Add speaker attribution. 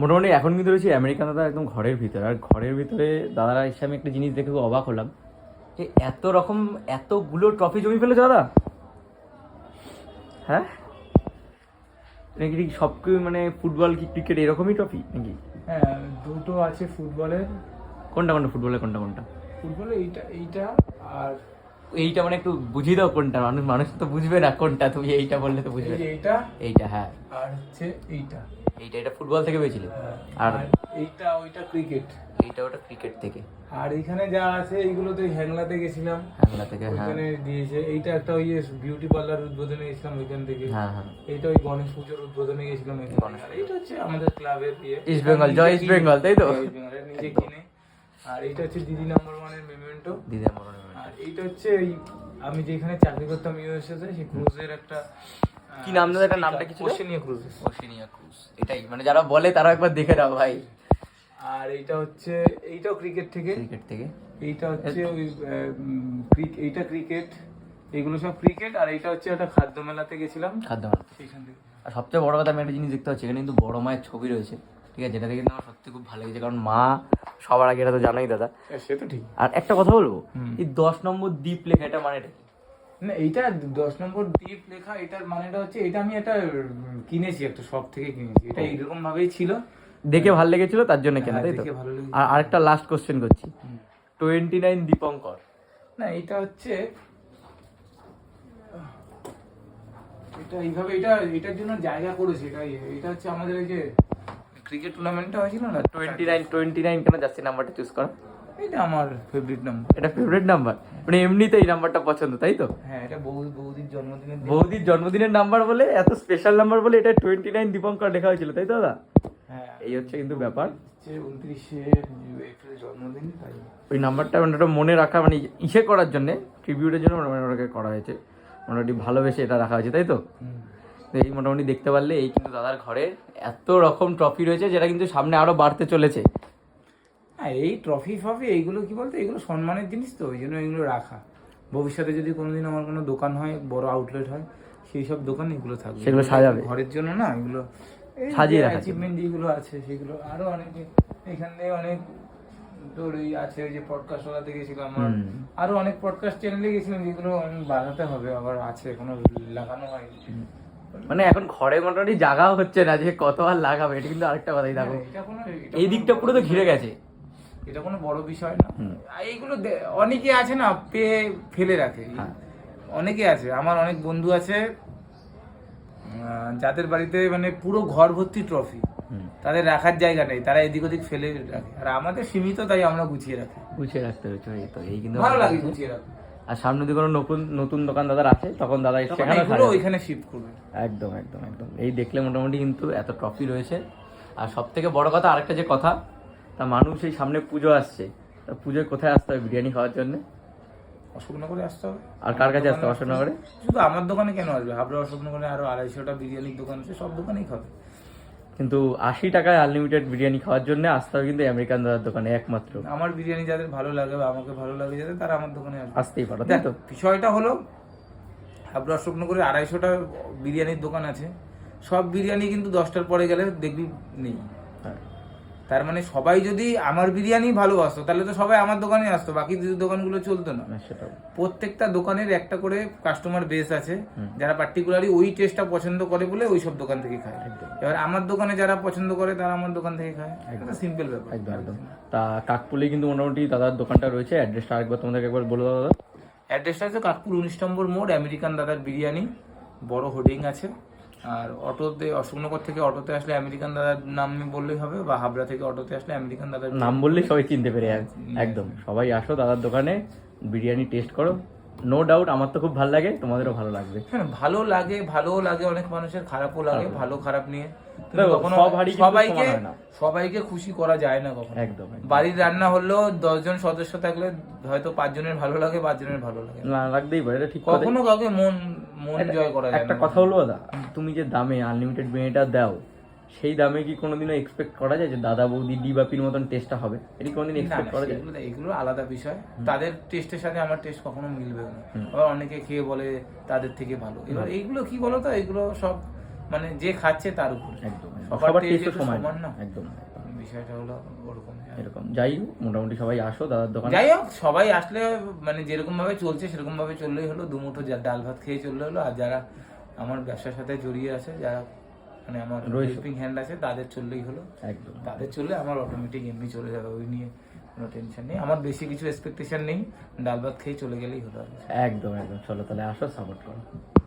Speaker 1: মোটামুটি এখন কিন্তু রয়েছে আমেরিকান দাদা একদম ঘরের ভিতরে। আর ঘরের ভিতরে দাদারা এসে আমি একটা জিনিস দেখে অবাক হলাম। যে এত রকম এতগুলো ট্রফি জমি ফেলেছে দাদা? হ্যাঁ? নাকি সব মানে ফুটবল কি ক্রিকেট এরকমই ট্রফি নাকি?
Speaker 2: হ্যাঁ দুটো আছে ফুটবলের।
Speaker 1: কোনটা কোনটা? ফুটবলে কোনটা কোনটা?
Speaker 2: ফুটবলে এইটা এইটা আর
Speaker 1: এইটা মানে একটু বুঝিয়ে দাও কোনটা? মানুষ মানুষ তো বুঝবে না কোনটা। তুমি এইটা বললে তো বুঝবে।
Speaker 2: এইটা
Speaker 1: এইটা হ্যাঁ।
Speaker 2: আর হচ্ছে এইটা।
Speaker 1: এইটা এটা ফুটবল থেকে পেয়েছিলে
Speaker 2: হ্যাঁ,
Speaker 1: আর
Speaker 2: এইটা ওইটা ক্রিকেট
Speaker 1: এইটা ওটা ক্রিকেট থেকে।
Speaker 2: আর এখানে যা আছে এইগুলো তো হ্যাংলাতে গেছিলাম।
Speaker 1: বাংলা থেকে হ্যাঁ।
Speaker 2: ওইখানে দিয়েছে। এইটা একটা ওই বিউটি পার্লার উদ্বোধনে গেছিলাম ওইখান থেকে।
Speaker 1: হ্যাঁ হ্যাঁ।
Speaker 2: এইটা ওই গণেশ পুজোর উদ্বোধনে গেছিলাম এইটা হচ্ছে আমাদের ক্লাবের ইয়ে।
Speaker 1: ইস্ট বেঙ্গল, জয় ইস্ট বেঙ্গল, তাই তো?
Speaker 2: নিজে কিনে। আর এইটা হচ্ছে দিদি নাম্বার ওয়ানের মেমেন্টো
Speaker 1: দিদা মরণ
Speaker 2: আর এইটা হচ্ছে এই আমি যেখানে চাকরি করতাম ইউএসএ তে সেই ক্রুজের একটা
Speaker 1: কি নাম দাদা, এটার নামটা কি ছিল?
Speaker 2: ওশেনিয়া ক্রুজ
Speaker 1: ওশিনিয়া ক্রুজ এটাই। মানে যারা বলে তারা একবার দেখে নাও ভাই।
Speaker 2: আর এইটা হচ্ছে এইটাও ক্রিকেট থেকে।
Speaker 1: ক্রিকেট থেকে।
Speaker 2: এইটা হচ্ছে ওই এইটা ক্রিকেট এগুলো সব ক্রিকেট আর এইটা হচ্ছে একটা খাদ্য মেলাতে গেছিলাম।
Speaker 1: খাদ্য মেলা
Speaker 2: সেখান থেকে।
Speaker 1: আর সবচেয়ে বড় কথা আমি একটা জিনিস দেখতে পাচ্ছি এখানে কিন্তু বড় মায়ের ছবি রয়েছে। ঠিক আছে? যেটা দেখে আমার সত্যি খুব ভালো লেগেছে। কারণ মা সবার আগে এটা তো জানোই দাদা।
Speaker 2: সে তো ঠিক।
Speaker 1: আর একটা কথা বলব? এই দশ নম্বর দ্বীপ লেখা এটা মানে এটা
Speaker 2: না এইটা দশ নম্বর দ্বীপ লেখা এটার মানেটা হচ্ছে এটা আমি একটা কিনেছি একটা শপ থেকে কিনেছি। এটা এইরকম ভাবেই ছিল।
Speaker 1: দেখে ভালো লেগেছিল তার জন্য কেনা
Speaker 2: হ্যাঁ,
Speaker 1: তাই তো। আর আরেকটা লাস্ট কোশ্চেন করছি। Twenty nine Dipankar.
Speaker 2: না এটা হচ্ছে এটা এইভাবে এটা এটার জন্য জায়গা করেছে এটা এটা হচ্ছে আমাদের এই যে ক্রিকেট টুর্নামেন্টটা হয়েছিল না?
Speaker 1: টোয়েন্টি নাইন টোয়েন্টি নাইন কেন জার্সি নাম্বারটা চুজ করো?
Speaker 2: এটা আমার ফেভারিট নাম্বার
Speaker 1: এটা ফেভারিট নাম্বার মানে এমনিতে এই নাম্বারটা পছন্দ তাই তো?
Speaker 2: হ্যাঁ এটা বউ বৌদির জন্মদিনের দিন।
Speaker 1: বৌদির জন্মদিনের নাম্বার বলে এত স্পেশাল নাম্বার বলে এটা টোয়েন্টি নাইন দীপঙ্কর লেখা হয়েছিল তাই তো দাদা?
Speaker 2: হ্যাঁ।
Speaker 1: এই হচ্ছে কিন্তু ব্যাপার।
Speaker 2: হচ্ছে উনত্রিশে এপ্রিল জন্মদিন তাই।
Speaker 1: ওই নাম্বারটা মানে ওটা মনে রাখা মানে ইসে করার জন্য ট্রিবিউটের জন্য মানে ওটাকে করা হয়েছে। মোটামুটি ভালোবেসে এটা রাখা হয়েছে তাই তো। তো এই মোটামুটি দেখতে পারলে এই কিন্তু দাদার ঘরে এত রকম ট্রফি রয়েছে যেটা কিন্তু সামনে আরও বাড়তে চলেছে।
Speaker 2: হ্যাঁ এই ট্রফি ফফি এইগুলো কি বলতো? এগুলো সম্মানের জিনিস তো ওই জন্য এগুলো রাখা। ভবিষ্যতে যদি কোনোদিন আমার কোনো দোকান হয় বড় আউটলেট হয় সেই সব দোকান এগুলো থাকবে।
Speaker 1: সেগুলো সাজাবে।
Speaker 2: ঘরের জন্য না এগুলো
Speaker 1: সাজিয়ে রাখা।
Speaker 2: অ্যাচিভমেন্ট যেগুলো আছে সেগুলো আরও অনেক এখান থেকে অনেক তোর ওই আছে ওই যে পডকাস্ট ওলাতে গেছিলাম আমার। আরও অনেক পডকাস্ট চ্যানেলে গেছিলাম যেগুলো আমি বানাতে হবে আবার আছে এখনও লাগানো হয়নি।
Speaker 1: মানে এখন ঘরে মোটামুটি জায়গাও হচ্ছে না যে কত আর লাগাবে এটা কিন্তু আরেকটা কথাই দেখো।
Speaker 2: হ্যাঁ,
Speaker 1: এই দিকটা পুরো তো ঘিরে গেছে।
Speaker 2: এটা কোনো বড় বিষয় না। এইগুলো অনেকে আছে না পেয়ে ফেলে রাখে।
Speaker 1: হ্যাঁ।
Speaker 2: অনেকে আছে আমার অনেক বন্ধু আছে যাদের বাড়িতে মানে পুরো ঘর ভর্তি ট্রফি। তাদের রাখার জায়গা নেই তারা এদিক ওদিক ফেলে রাখে। আর আমাদের সীমিত তাই আমরা গুছিয়ে রাখি।
Speaker 1: গুছিয়ে রাখতে এই কিন্তু
Speaker 2: ভালো লাগে গুছিয়ে রাখতে।
Speaker 1: আর সামনে যদি কোনো নতুন নতুন দোকান দাদার আছে তখন দাদা সেখানে
Speaker 2: ওইখানে শিফট করবে।
Speaker 1: একদম একদম একদম। এই দেখলে মোটামুটি কিন্তু এত ট্রফি রয়েছে। আর সব থেকে বড় কথা আরেকটা যে কথা তা মানুষ এই সামনে পুজো আসছে। তা পুজোয় কোথায় আসতে হবে বিরিয়ানি খাওয়ার জন্য?
Speaker 2: অশোকনগরে আসতে হবে।
Speaker 1: আর কার কাছে আসতে হবে অশোকনগরে?
Speaker 2: শুধু আমার দোকানে কেন আসবে? হাবড়া অশোকনগরে আরও আড়াইশোটা বিরিয়ানির দোকান আছে সব দোকানেই খাবে।
Speaker 1: কিন্তু আশি টাকায় আনলিমিটেড বিরিয়ানি খাওয়ার জন্য আসতে হবে কিন্তু আমেরিকান দাদার দোকানে একমাত্র।
Speaker 2: আমার বিরিয়ানি যাদের ভালো লাগে বা আমাকে ভালো লাগে যাদের তারা আমার দোকানে
Speaker 1: আসতেই পারো তাই তো?
Speaker 2: বিষয়টা হলো হাবড়া করে আড়াইশোটা বিরিয়ানির দোকান আছে। সব বিরিয়ানি কিন্তু দশটার পরে গেলে দেখবি নেই।
Speaker 1: হ্যাঁ।
Speaker 2: তার মানে সবাই যদি আমার বিরিয়ানি ভালোবাসতো তাহলে তো সবাই আমার দোকানে আসতো বাকি যে দোকানগুলো চলতো না।
Speaker 1: না,
Speaker 2: প্রত্যেকটা দোকানের একটা করে কাস্টমার বেস আছে। যারা পার্টিকুলারলি ওই টেস্টটা পছন্দ করে বলে ওই সব দোকান থেকে খায়। এবার আমার দোকানে যারা পছন্দ করে তারা আমার দোকান থেকে খায়। সিম্পল ব্যাপার।
Speaker 1: একদম একদম। তা কাকপুলে কিন্তু মোটামুটি দাদার দোকানটা রয়েছে। অ্যাড্রেসটা আরেকবার তোমাদেরকে একবার বলে দাও দাদা।
Speaker 2: অ্যাড্রেসটা আছে কাকপুর উনিশ নম্বর মোড় আমেরিকান দাদার বিরিয়ানি। বড় হোর্ডিং আছে। আর অটোতে অশোকনগর থেকে অটোতে আসলে আমেরিকান দাদার নাম বললেই হবে বা হাবড়া থেকে অটোতে আসলে আমেরিকান দাদার
Speaker 1: নাম বললেই সবাই চিনতে পেরে একদম। সবাই আসো দাদার দোকানে বিরিয়ানি টেস্ট করো। নো ডাউট আমার তো খুব ভালো লাগে তোমাদেরও ভালো লাগবে।
Speaker 2: হ্যাঁ ভালো লাগে ভালো লাগে অনেক মানুষের খারাপও লাগে ভালো খারাপ নিয়ে। সবাইকে। সবাইকে খুশি করা যায় না কখনো।
Speaker 1: একদম।
Speaker 2: বাড়ির রান্না হলেও দশজন সদস্য থাকলে হয়তো পাঁচজনের ভালো লাগে পাঁচজনের ভালো লাগে না।
Speaker 1: না লাগতেই পারে ঠিক
Speaker 2: কখনো কাউকে মন মন জয় করা
Speaker 1: একটা কথা হলো দাদা তুমি যে দামে আনলিমিটেড বিরিয়ানিটা দাও সেই দামে কি কোনোদিনও এক্সপেক্ট করা যায় যে দাদা বৌদি ডি বাপির মতন টেস্টটা হবে? এটি কোনোদিন এক্সপেক্ট করা যায়?
Speaker 2: এগুলো আলাদা বিষয়। তাদের টেস্টের সাথে আমার টেস্ট কখনো মিলবে না। আবার অনেকে খেয়ে বলে তাদের থেকে ভালো। এবার এইগুলো কি বলতো? এগুলো সব মানে যে খাচ্ছে তার উপর। সবার
Speaker 1: টেস্ট সমান
Speaker 2: না।
Speaker 1: একদম।
Speaker 2: বিষয়টা হলো ওরকম।
Speaker 1: এরকম। যাই হোক মোটামুটি সবাই আসো দাদার দোকানে।
Speaker 2: যাই হোক সবাই আসলে মানে যেরকম ভাবে চলছে সেরকম ভাবে চললেই হলো। দুমুঠো যা- ডাল ভাত খেয়ে চললে হলো। আর যারা আমার ব্যবসার সাথে জড়িয়ে আছে যারা মানে আমার। হেল্পিং হ্যান্ড আছে তাদের চললেই হলো।
Speaker 1: একদম।
Speaker 2: তাদের চললে আমার অটোমেটিক এমনি চলে যাবে ওই নিয়ে কোনো টেনশন নেই। আমার বেশি কিছু এক্সপেকটেশন নেই। ডাল ভাত খেয়ে চলে গেলেই হলো।
Speaker 1: একদম একদম। চলো তাহলে আসো সাপোর্ট করো।